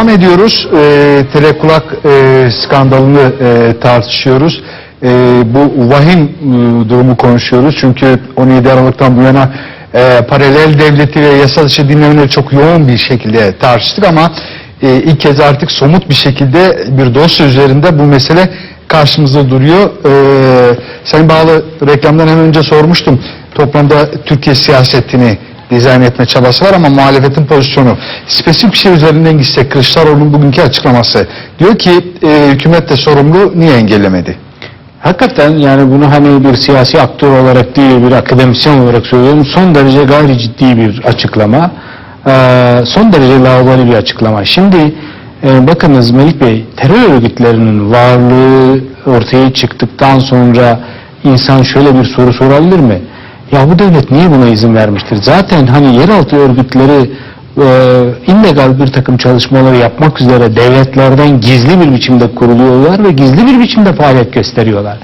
devam ediyoruz. E, telekulak e, skandalını e, tartışıyoruz. E, bu vahim e, durumu konuşuyoruz. Çünkü 17 Aralık'tan bu yana e, paralel devleti ve yasal dışı dinlemeleri çok yoğun bir şekilde tartıştık ama e, ilk kez artık somut bir şekilde bir dosya üzerinde bu mesele karşımızda duruyor. E, Sayın Bağlı reklamdan hemen önce sormuştum. Toplamda Türkiye siyasetini dizayn etme çabası var ama muhalefetin pozisyonu. Spesifik bir şey üzerinden gitsek Kılıçdaroğlu'nun bugünkü açıklaması. Diyor ki e, hükümet de sorumlu niye engellemedi? Hakikaten yani bunu hani bir siyasi aktör olarak değil bir akademisyen olarak söylüyorum. Son derece gayri ciddi bir açıklama. Ee, son derece laubali bir açıklama. Şimdi e, bakınız Melik Bey terör örgütlerinin varlığı ortaya çıktıktan sonra insan şöyle bir soru sorabilir mi? Ya bu devlet niye buna izin vermiştir? Zaten hani yeraltı örgütleri e, illegal bir takım çalışmaları yapmak üzere devletlerden gizli bir biçimde kuruluyorlar ve gizli bir biçimde faaliyet gösteriyorlar.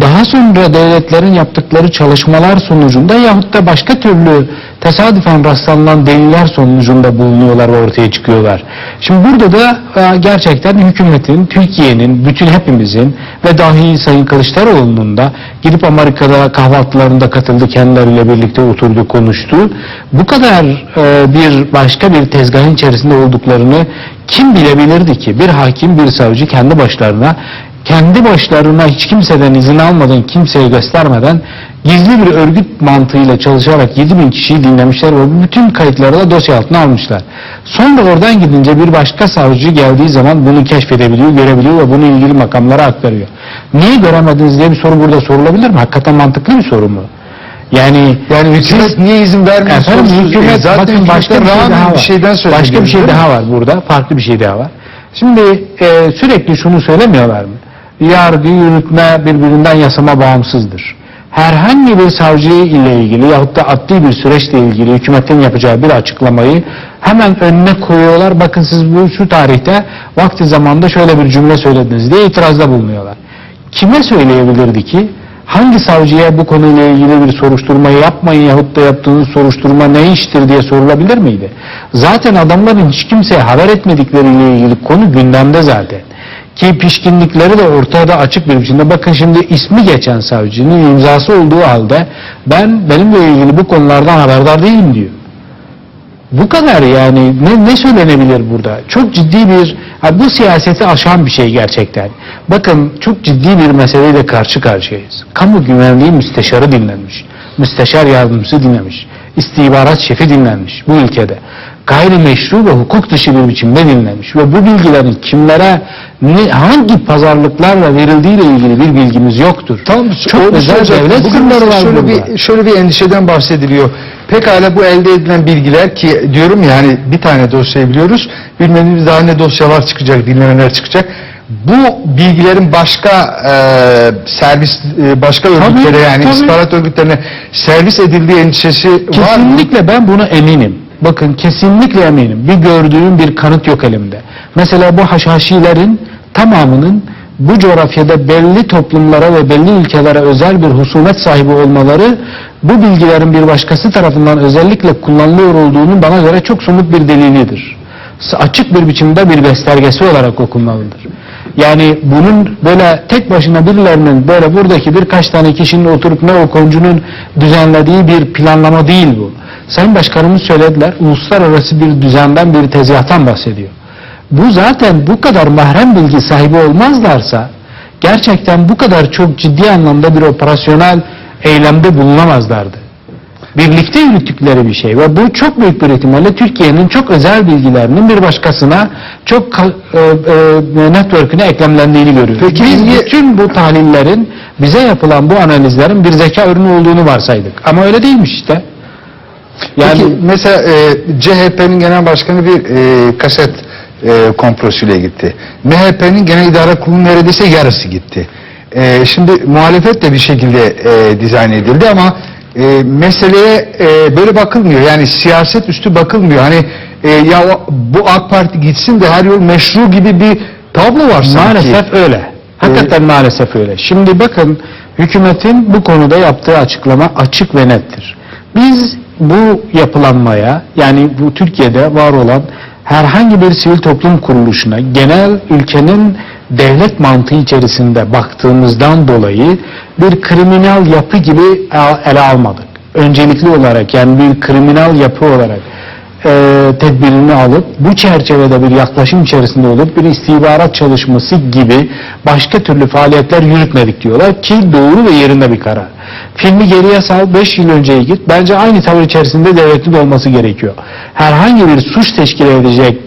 Daha sonra devletlerin yaptıkları çalışmalar sonucunda yahut da başka türlü tesadüfen rastlanılan deliller sonucunda bulunuyorlar ve ortaya çıkıyorlar. Şimdi burada da e, gerçekten hükümetin, Türkiye'nin, bütün hepimizin ve dahi Sayın Kılıçdaroğlu'nun da gidip Amerika'da kahvaltılarında katıldı, kendileriyle birlikte oturdu, konuştu. Bu kadar e, bir başka bir tezgahın içerisinde olduklarını kim bilebilirdi ki? Bir hakim, bir savcı kendi başlarına kendi başlarına hiç kimseden izin almadan, kimseye göstermeden gizli bir örgüt mantığıyla çalışarak 7 bin kişiyi dinlemişler ve bütün kayıtları da dosya altına almışlar. Sonra oradan gidince bir başka savcı geldiği zaman bunu keşfedebiliyor, görebiliyor ve bunu ilgili makamlara aktarıyor. Niye göremediniz diye bir soru burada sorulabilir mi? Hakikaten mantıklı bir soru mu? Yani Yani hükümet niye izin vermiyor? Efendim sorusu- hükümet zaten bakın başka bir şey daha var. bir şeyden başka bir şey daha var burada. Farklı bir şey daha var. Şimdi e, sürekli şunu söylemiyorlar mı? Yargı, yürütme birbirinden yasama bağımsızdır. Herhangi bir savcı ile ilgili yahut da adli bir süreçle ilgili hükümetin yapacağı bir açıklamayı hemen önüne koyuyorlar. Bakın siz bu şu tarihte vakti zamanda şöyle bir cümle söylediniz diye itirazda bulunuyorlar. Kime söyleyebilirdi ki? Hangi savcıya bu konuyla ilgili bir soruşturma yapmayın yahut da yaptığınız soruşturma ne iştir diye sorulabilir miydi? Zaten adamların hiç kimseye haber etmedikleriyle ilgili konu gündemde zaten. Ki pişkinlikleri de ortada açık bir biçimde. Bakın şimdi ismi geçen savcının imzası olduğu halde ben benimle ilgili bu konulardan haberdar değilim diyor. Bu kadar yani ne, ne söylenebilir burada? Çok ciddi bir, bu siyaseti aşan bir şey gerçekten. Bakın çok ciddi bir meseleyle karşı karşıyayız. Kamu güvenliği müsteşarı dinlenmiş. Müsteşar yardımcısı dinlemiş. İstihbarat şefi dinlenmiş bu ülkede. Gayrimeşru ve hukuk dışı bir biçimde dinlenmiş. Ve bu bilgilerin kimlere ne, hangi pazarlıklarla verildiğiyle ilgili bir bilgimiz yoktur. Tam çok özel devlet sırları var şöyle burada. bir şöyle bir endişeden bahsediliyor. Pekala bu elde edilen bilgiler ki diyorum yani bir tane dosyayı biliyoruz. Bilmediğimiz daha ne dosyalar çıkacak, dinlemeler çıkacak. Bu bilgilerin başka e, servis e, başka örgütlere yani tabii. istihbarat örgütlerine servis edildiği endişesi var mı? Kesinlikle ben buna eminim. Bakın kesinlikle eminim. Bir gördüğüm bir kanıt yok elimde. Mesela bu haşhaşilerin tamamının bu coğrafyada belli toplumlara ve belli ülkelere özel bir husumet sahibi olmaları bu bilgilerin bir başkası tarafından özellikle kullanılıyor olduğunu bana göre çok somut bir delilidir. Açık bir biçimde bir göstergesi olarak okunmalıdır. Yani bunun böyle tek başına birilerinin böyle buradaki birkaç tane kişinin oturup ne o koncunun düzenlediği bir planlama değil bu. Sayın Başkanımız söylediler, uluslararası bir düzenden bir tezgahtan bahsediyor. Bu zaten bu kadar mahrem bilgi sahibi olmazlarsa gerçekten bu kadar çok ciddi anlamda bir operasyonel eylemde bulunamazlardı. Birlikte yürüttükleri bir şey ve bu çok büyük bir ihtimalle Türkiye'nin çok özel bilgilerinin bir başkasına çok e, e, network'üne eklemlendiğini görüyoruz. Peki Biz niye- bütün bu tahlillerin bize yapılan bu analizlerin bir zeka ürünü olduğunu varsaydık. Ama öyle değilmiş işte. Yani Peki mesela e, CHP'nin genel başkanı bir e, kaset e, komprosuyla gitti. MHP'nin genel idare kurulu neredeyse yarısı gitti. E, şimdi muhalefet de bir şekilde e, dizayn edildi ama e, meseleye e, böyle bakılmıyor. Yani siyaset üstü bakılmıyor. Hani e, ya bu AK Parti gitsin de her yol meşru gibi bir tablo var sanki. Maalesef öyle. Hakikaten maalesef öyle. Şimdi bakın hükümetin bu konuda yaptığı açıklama açık ve nettir. Biz bu yapılanmaya yani bu Türkiye'de var olan herhangi bir sivil toplum kuruluşuna genel ülkenin devlet mantığı içerisinde baktığımızdan dolayı bir kriminal yapı gibi el- ele almadık. Öncelikli olarak yani bir kriminal yapı olarak e, tedbirini alıp bu çerçevede bir yaklaşım içerisinde olup bir istihbarat çalışması gibi başka türlü faaliyetler yürütmedik diyorlar ki doğru ve yerinde bir karar. Filmi geriye sal 5 yıl önceye git. Bence aynı tavır içerisinde devletin de olması gerekiyor. Herhangi bir suç teşkil edecek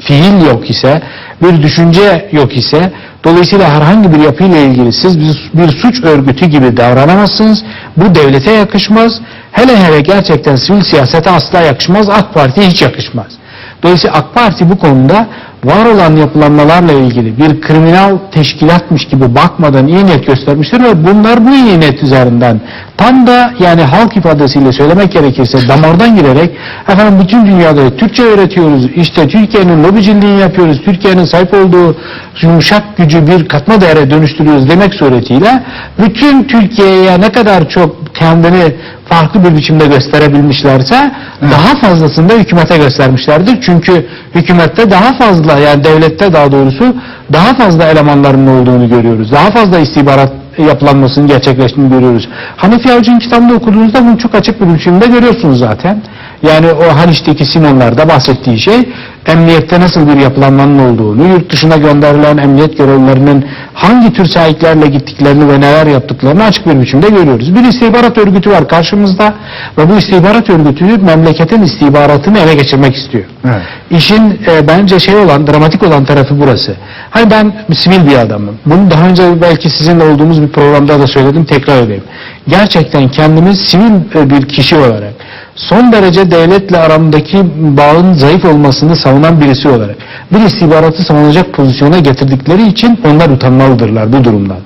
fiil yok ise, bir düşünce yok ise dolayısıyla herhangi bir yapıyla ilgili siz bir, suç örgütü gibi davranamazsınız. Bu devlete yakışmaz. Hele hele gerçekten sivil siyasete asla yakışmaz. AK Parti'ye hiç yakışmaz. Dolayısıyla AK Parti bu konuda var olan yapılanmalarla ilgili bir kriminal teşkilatmış gibi bakmadan iyi niyet göstermiştir ve bunlar bu iyi niyet üzerinden tam da yani halk ifadesiyle söylemek gerekirse damardan girerek efendim bütün dünyada Türkçe öğretiyoruz işte Türkiye'nin lobiciliğini yapıyoruz Türkiye'nin sahip olduğu yumuşak gücü bir katma değere dönüştürüyoruz demek suretiyle bütün Türkiye'ye ne kadar çok kendini farklı bir biçimde gösterebilmişlerse daha fazlasını da hükümete göstermişlerdir. Çünkü hükümette daha fazla yani devlette daha doğrusu daha fazla elemanların olduğunu görüyoruz. Daha fazla istihbarat yapılanmasının gerçekleştiğini görüyoruz. Hanifi Avcı'nın kitabında okuduğunuzda bunu çok açık bir biçimde görüyorsunuz zaten. Yani o Haliç'teki Simonlar'da bahsettiği şey emniyette nasıl bir yapılanmanın olduğunu, yurt dışına gönderilen emniyet görevlilerinin hangi tür sahiplerle gittiklerini ve neler yaptıklarını açık bir biçimde görüyoruz. Bir istihbarat örgütü var karşımızda ve bu istihbarat örgütü memleketin istihbaratını ele geçirmek istiyor. Evet. İşin e, bence şey olan, dramatik olan tarafı burası. Hani ben sivil bir adamım. Bunu daha önce belki sizinle olduğumuz bir programda da söyledim, tekrar edeyim. Gerçekten kendimi sivil e, bir kişi olarak, son derece devletle aramdaki bağın zayıf olmasını savunan birisi olarak, bir istihbaratı savunacak pozisyona getirdikleri için onlar utanmalıdırlar bu durumdan.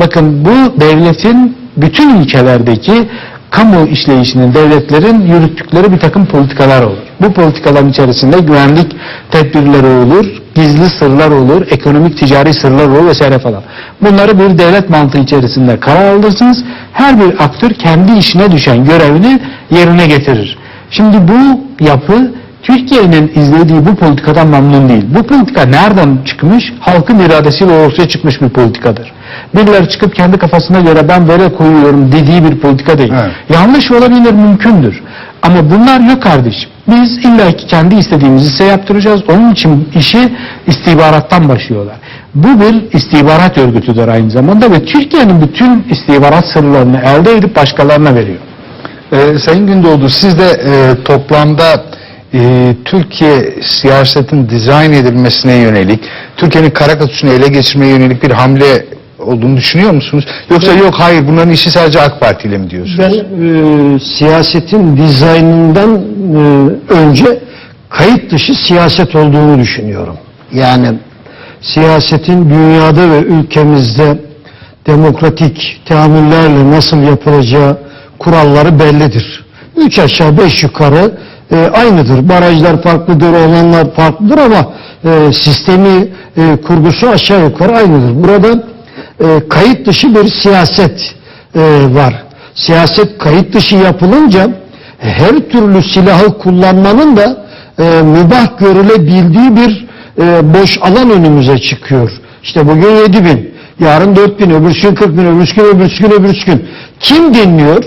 Bakın bu devletin bütün ülkelerdeki kamu işleyişinin devletlerin yürüttükleri bir takım politikalar olur. Bu politikaların içerisinde güvenlik tedbirleri olur, gizli sırlar olur, ekonomik ticari sırlar olur vesaire falan. Bunları bir devlet mantığı içerisinde karar alırsınız. Her bir aktör kendi işine düşen görevini yerine getirir. Şimdi bu yapı Türkiye'nin izlediği bu politikadan memnun değil. Bu politika nereden çıkmış? Halkın iradesiyle ortaya çıkmış bir politikadır. Birileri çıkıp kendi kafasına göre ben böyle koyuyorum dediği bir politika değil. Evet. Yanlış olabilir, mümkündür. Ama bunlar yok kardeşim. Biz illa ki kendi istediğimizi size yaptıracağız. Onun için işi istihbarattan başlıyorlar. Bu bir istihbarat örgütüdür aynı zamanda ve Türkiye'nin bütün istihbarat sırlarını elde edip başkalarına veriyor. Ee, Sayın Gündoğdu siz de e, toplamda e, Türkiye siyasetin dizayn edilmesine yönelik, Türkiye'nin Karakatüs'ünü ele geçirmeye yönelik bir hamle olduğunu düşünüyor musunuz? Yoksa yok hayır bunların işi sadece AK Parti ile mi diyorsunuz? Ben e, siyasetin dizaynından e, önce kayıt dışı siyaset olduğunu düşünüyorum. Yani siyasetin dünyada ve ülkemizde demokratik teamüllerle nasıl yapılacağı kuralları bellidir. Üç aşağı beş yukarı e, aynıdır. Barajlar farklıdır, olanlar farklıdır ama e, sistemi, e, kurgusu aşağı yukarı aynıdır. Burada e, kayıt dışı bir siyaset e, var. Siyaset kayıt dışı yapılınca her türlü silahı kullanmanın da e, mübah görülebildiği bir e, boş alan önümüze çıkıyor. İşte bugün 7 bin, yarın 4 bin, öbür gün 40 bin, öbür gün, öbür gün, öbür gün. Kim dinliyor?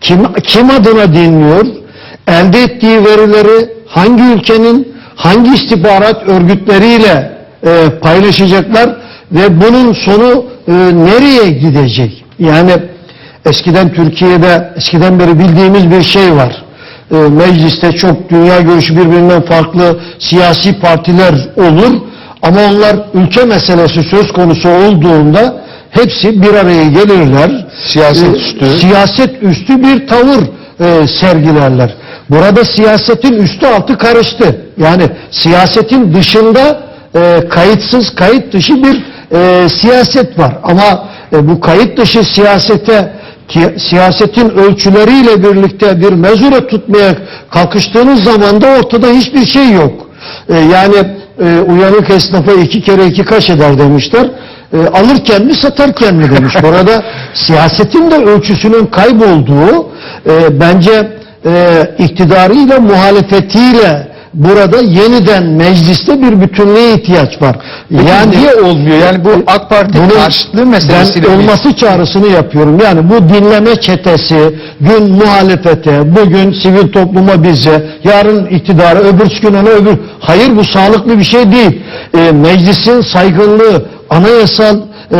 Kim, kim adına dinliyor? Elde ettiği verileri hangi ülkenin, hangi istihbarat örgütleriyle e, paylaşacaklar ve bunun sonu e, nereye gidecek? Yani eskiden Türkiye'de eskiden beri bildiğimiz bir şey var. E, mecliste çok dünya görüşü birbirinden farklı siyasi partiler olur ama onlar ülke meselesi söz konusu olduğunda hepsi bir araya gelirler. Siyaset E, üstü. siyaset üstü bir tavır e, sergilerler. Burada siyasetin üstü altı karıştı. Yani siyasetin dışında e, kayıtsız, kayıt dışı bir e, siyaset var. Ama e, bu kayıt dışı siyasete ki- siyasetin ölçüleriyle birlikte bir mezure tutmaya kalkıştığınız zaman da ortada hiçbir şey yok. E, yani e, uyanık esnafa iki kere iki kaş eder demişler. E, alırken mi satarken mi demiş. Burada siyasetin de ölçüsünün kaybolduğu e, bence e, iktidarıyla muhalefetiyle burada yeniden mecliste bir bütünlüğe ihtiyaç var. Yani niye olmuyor? Yani bu AK Parti bunun karşıtlığı meselesiyle ben mi? olması çağrısını yapıyorum. Yani bu dinleme çetesi, gün muhalefete, bugün sivil topluma bize, yarın iktidara, öbür gün ona öbür. Hayır bu sağlıklı bir şey değil. Ee, meclisin saygınlığı, anayasal e,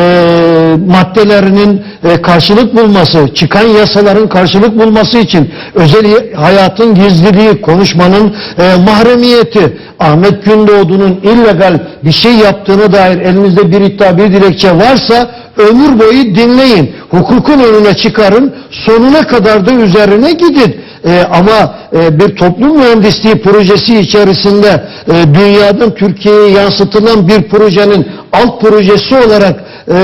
maddelerinin e, karşılık bulması, çıkan yasaların karşılık bulması için özel hayatın gizliliği, konuşmanın e, mahremiyeti, Ahmet Gündoğdu'nun illegal bir şey yaptığına dair elinizde bir iddia, bir dilekçe varsa ömür boyu dinleyin. Hukukun önüne çıkarın, sonuna kadar da üzerine gidin. E, ama e, bir toplum mühendisliği projesi içerisinde e, dünyadan Türkiye'ye yansıtılan bir projenin alt projesi olarak e,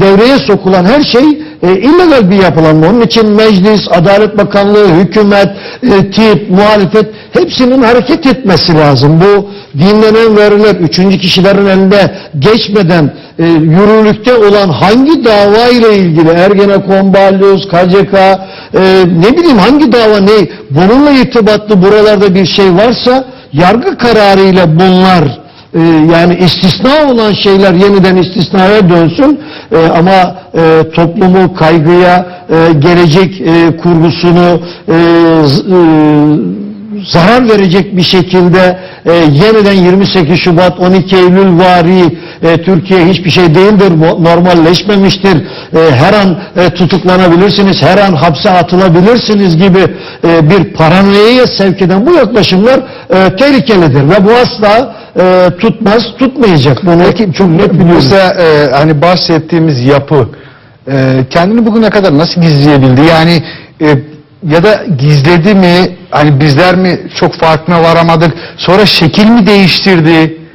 devreye sokulan her şey e, illegal bir yapılanma. Onun için meclis, Adalet Bakanlığı, hükümet, e, tip, muhalefet hepsinin hareket etmesi lazım. Bu dinlenen veriler üçüncü kişilerin elinde geçmeden e, yürürlükte olan hangi dava ile ilgili Ergenekon, Balyoz, KCK e, ne bileyim hangi dava ne bununla irtibatlı buralarda bir şey varsa yargı kararıyla bunlar e, yani istisna olan şeyler yeniden istisnaya dönsün. E, ama e, toplumu kaygıya e, gelecek e, kurgusunu e, e, zarar verecek bir şekilde e, yeniden 28 Şubat 12 Eylül vari e, Türkiye hiçbir şey değildir, normalleşmemiştir. E, her an e, tutuklanabilirsiniz, her an hapse atılabilirsiniz gibi e, bir paranoyaya sevk eden bu yaklaşımlar e, tehlikelidir ve bu asla e, tutmaz, tutmayacak. Bunu çok net biliyoruz. Mesela e, hani bahsettiğimiz yapı e, kendini bugüne kadar nasıl gizleyebildi? Yani e, ya da gizledi mi? Hani bizler mi çok farkına varamadık? Sonra şekil mi değiştirdi?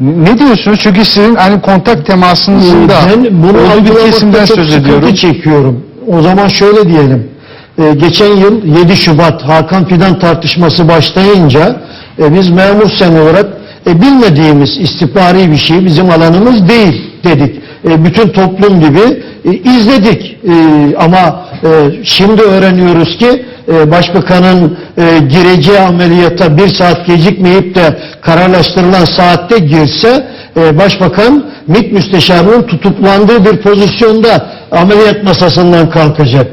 Ne diyorsunuz? Çünkü sizin hani kontak temasınızın da Ben bunu olduğu bir kesimden çok söz ediyorum. çekiyorum. O zaman şöyle diyelim. Ee, geçen yıl 7 Şubat Hakan Fidan tartışması başlayınca e, biz memur sen olarak e, bilmediğimiz istihbari bir şey bizim alanımız değil dedik. E, bütün toplum gibi e, izledik. E, ama e, şimdi öğreniyoruz ki e, Başbakanın e, gireceği ameliyata bir saat gecikmeyip de kararlaştırılan saatte girse e, Başbakan MİT müsteşarının tutuklandığı bir pozisyonda ameliyat masasından kalkacak.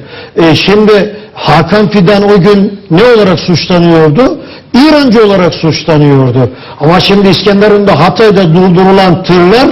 Şimdi Hakan Fidan o gün ne olarak suçlanıyordu? İrancı olarak suçlanıyordu. Ama şimdi İskenderun'da Hatay'da durdurulan tırlar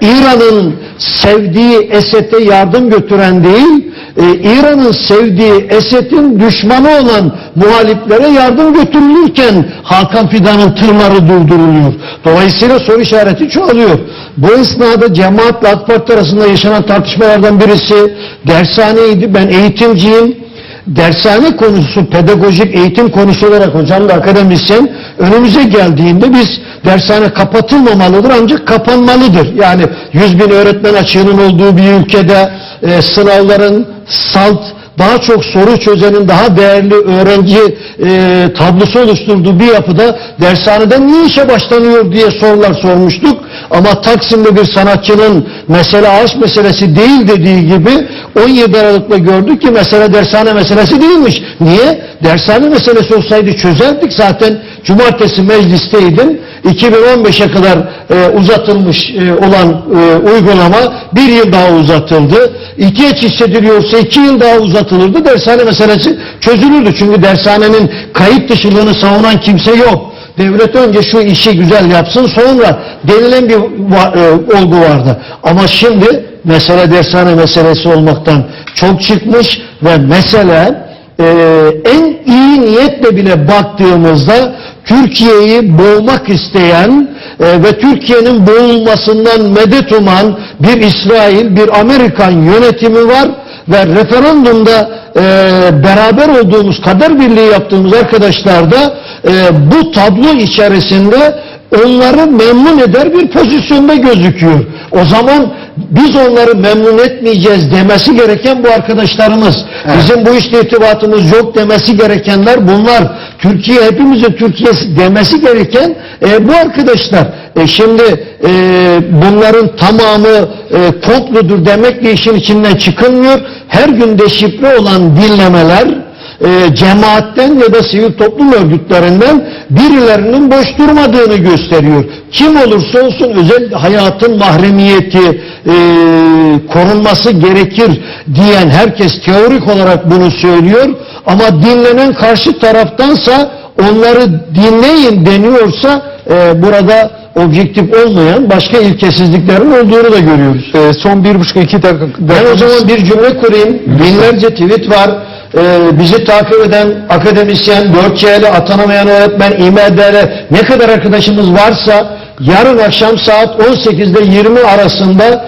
İran'ın sevdiği Esed'e yardım götüren değil, e, İran'ın sevdiği Esed'in düşmanı olan muhaliflere yardım götürülürken Hakan Fidan'ın tırları durduruluyor. Dolayısıyla soru işareti çoğalıyor. Bu esnada cemaatle AK Parti arasında yaşanan tartışmalardan birisi dershaneydi. Ben eğitimciyim. Dershane konusu, pedagojik eğitim konusu olarak hocam da akademisyen önümüze geldiğinde biz dershane kapatılmamalıdır ancak kapanmalıdır. Yani 100 bin öğretmen açığının olduğu bir ülkede e, sınavların salt daha çok soru çözenin daha değerli öğrenci e, tablosu oluşturduğu bir yapıda dershaneden niye işe başlanıyor diye sorular sormuştuk. Ama Taksim'de bir sanatçının mesele ağaç meselesi değil dediği gibi 17 Aralık'ta gördük ki mesele dershane meselesi değilmiş. Niye? Dershane meselesi olsaydı çözerdik zaten. Cumartesi meclisteydim. 2015'e kadar e, uzatılmış e, olan e, uygulama bir yıl daha uzatıldı. İhtiyaç hissediliyorsa iki yıl daha uzatılırdı. Dershane meselesi çözülürdü. Çünkü dershanenin kayıt dışılığını savunan kimse yok. Devlet önce şu işi güzel yapsın sonra denilen bir va- e, olgu vardı. Ama şimdi mesele dershane meselesi olmaktan çok çıkmış ve mesele e, en iyi niyetle bile baktığımızda Türkiye'yi boğmak isteyen e, ve Türkiye'nin boğulmasından medet uman bir İsrail, bir Amerikan yönetimi var ve referandumda e, beraber olduğumuz, kader birliği yaptığımız arkadaşlar da e, bu tablo içerisinde onları memnun eder bir pozisyonda gözüküyor. O zaman biz onları memnun etmeyeceğiz demesi gereken bu arkadaşlarımız. Bizim bu işte irtibatımız yok demesi gerekenler bunlar. Türkiye hepimizin Türkiye'si demesi gereken e, bu arkadaşlar. E, şimdi e, bunların tamamı e, komplodur demekle işin içinden çıkılmıyor. Her gün deşifre olan dinlemeler e, cemaatten ya da sivil toplum örgütlerinden birilerinin boş durmadığını gösteriyor. Kim olursa olsun özel hayatın mahremiyeti e, korunması gerekir diyen herkes teorik olarak bunu söylüyor ama dinlenen karşı taraftansa onları dinleyin deniyorsa e, burada objektif olmayan başka ilkesizliklerin olduğunu da görüyoruz. E, son bir buçuk iki dakika. Ben o zaman bir cümle kurayım. Binlerce tweet var. Ee, bizi takip eden akademisyen, 4C'li atanamayan öğretmen, İMD'li ne kadar arkadaşımız varsa yarın akşam saat 18'de 20 arasında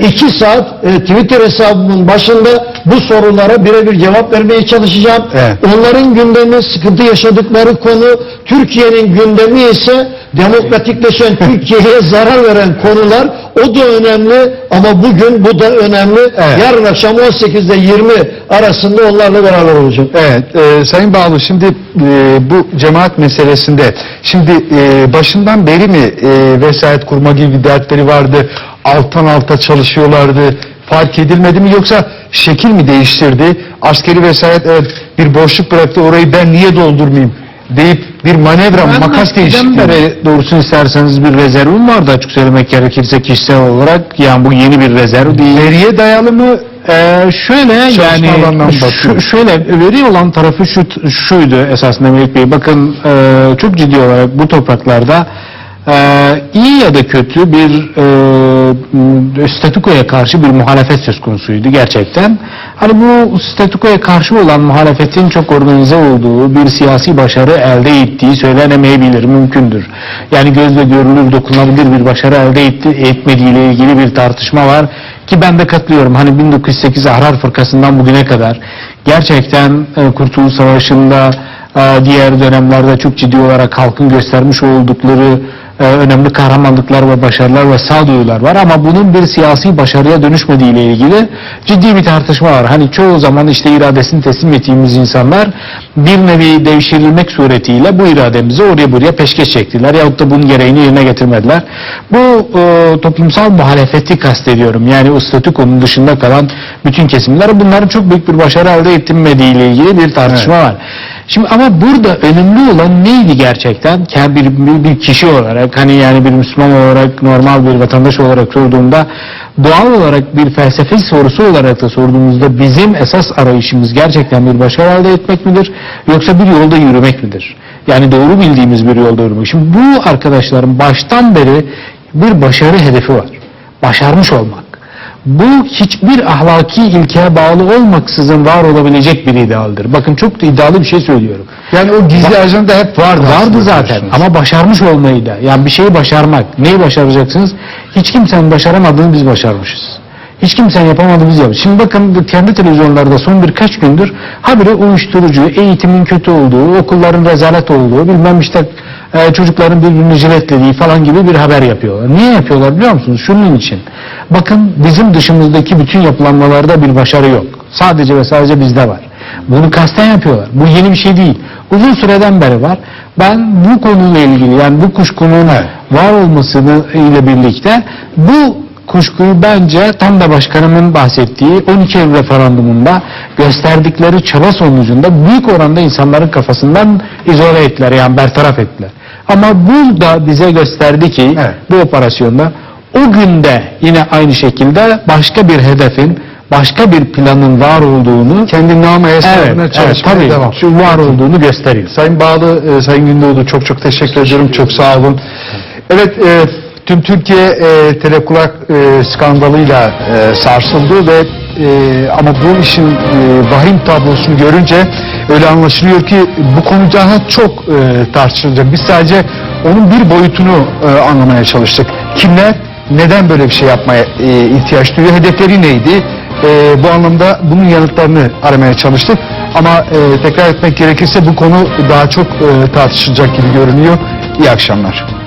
2 saat e, Twitter hesabımın başında bu sorulara birebir cevap vermeye çalışacağım. Evet. Onların gündemi, sıkıntı yaşadıkları konu, Türkiye'nin gündemi ise demokratikleşen Türkiye'ye zarar veren konular. O da önemli ama bugün bu da önemli. Evet. Yarın akşam 18'de 20 arasında onlarla beraber olacağım. Evet, e, Sayın Bağlı şimdi e, bu cemaat meselesinde şimdi e, başından beri mi e, vesayet kurma gibi bir dertleri vardı, alttan alta çalışıyorlardı, fark edilmedi mi yoksa şekil mi değiştirdi? Askeri vesayet evet bir boşluk bıraktı orayı ben niye doldurmayayım deyip bir manevra, Ben makas değişikliği. doğrusunu isterseniz bir rezervim vardı açık söylemek gerekirse kişisel olarak. Yani bu yeni bir rezerv değil. Veriye dayalı mı? Ee, şöyle Çalışma yani şu, şöyle veri olan tarafı şu, şuydu esasında Melih Bey. Bakın e, çok ciddi olarak bu topraklarda e, iyi ya da kötü bir e, statükoya karşı bir muhalefet söz konusuydu gerçekten. Hani bu statükoya karşı olan muhalefetin çok organize olduğu bir siyasi başarı elde ettiği söylenemeyebilir, mümkündür. Yani gözle görülür, dokunulabilir bir başarı elde etti, etmediğiyle ilgili bir tartışma var. Ki ben de katılıyorum. Hani 1908 Ahrar Fırkası'ndan bugüne kadar gerçekten e, Kurtuluş Savaşı'nda e, diğer dönemlerde çok ciddi olarak halkın göstermiş oldukları e, önemli kahramanlıklar ve başarılar ve sağduyular var ama bunun bir siyasi başarıya dönüşmediği ile ilgili ciddi bir tartışma var. Hani çoğu zaman işte iradesini teslim ettiğimiz insanlar bir nevi devşirilmek suretiyle bu irademizi oraya buraya peşkeş çektiler yahut da bunun gereğini yerine getirmediler. Bu e, toplumsal muhalefeti kastediyorum. Yani o statükonun dışında kalan bütün kesimler bunların çok büyük bir başarı elde ettirmediği ile ilgili bir tartışma var. Şimdi ama burada önemli olan neydi gerçekten? Yani bir, bir, bir kişi olarak hani yani bir Müslüman olarak normal bir vatandaş olarak sorduğumda doğal olarak bir felsefi sorusu olarak da sorduğumuzda bizim esas arayışımız gerçekten bir başarı elde etmek midir? Yoksa bir yolda yürümek midir? Yani doğru bildiğimiz bir yolda yürümek. Şimdi bu arkadaşların baştan beri bir başarı hedefi var. Başarmış olmak. Bu hiçbir ahlaki ilkeye bağlı olmaksızın var olabilecek bir idealdir. Bakın çok da iddialı bir şey söylüyorum. Yani o gizli ajanda hep vardı. Vardı zaten ama başarmış olmayı da. Yani bir şeyi başarmak. Neyi başaracaksınız? Hiç kimsenin başaramadığını biz başarmışız. Hiç kimsenin yapamadığını biz yapmışız. Şimdi bakın kendi televizyonlarda son birkaç gündür habire uyuşturucu, eğitimin kötü olduğu, okulların rezalet olduğu, bilmem işte e, çocukların birbirini jiletlediği falan gibi bir haber yapıyorlar. Niye yapıyorlar biliyor musunuz? Şunun için. Bakın bizim dışımızdaki bütün yapılanmalarda bir başarı yok. Sadece ve sadece bizde var. Bunu kasten yapıyorlar. Bu yeni bir şey değil. Uzun süreden beri var. Ben bu konuyla ilgili yani bu kuşkunun var olmasını ile birlikte bu kuşkuyu bence tam da başkanımın bahsettiği 12 Eylül referandumunda gösterdikleri çaba sonucunda büyük oranda insanların kafasından izole ettiler yani bertaraf ettiler. Ama bu da bize gösterdi ki Evet. bu operasyonda o günde yine aynı şekilde başka bir hedefin başka bir planın var olduğunu kendi namı evet, hesabına evet, çalışmaya tabii, devam. şu var olduğunu gösteriyor. Sayın Bağlı, e, Sayın Gündoğdu çok çok teşekkür ediyorum. Çok sağ olun. Evet, e, tüm Türkiye e, telekulak e, skandalıyla e, sarsıldı ve e, ama bu işin e, vahim tablosunu görünce öyle anlaşılıyor ki bu konu daha çok e, tartışılacak. Biz sadece onun bir boyutunu e, anlamaya çalıştık. Kimler neden böyle bir şey yapmaya e, ihtiyaç duyuyor? Hedefleri neydi? E, bu anlamda bunun yanıtlarını aramaya çalıştık. Ama e, tekrar etmek gerekirse bu konu daha çok e, tartışılacak gibi görünüyor. İyi akşamlar.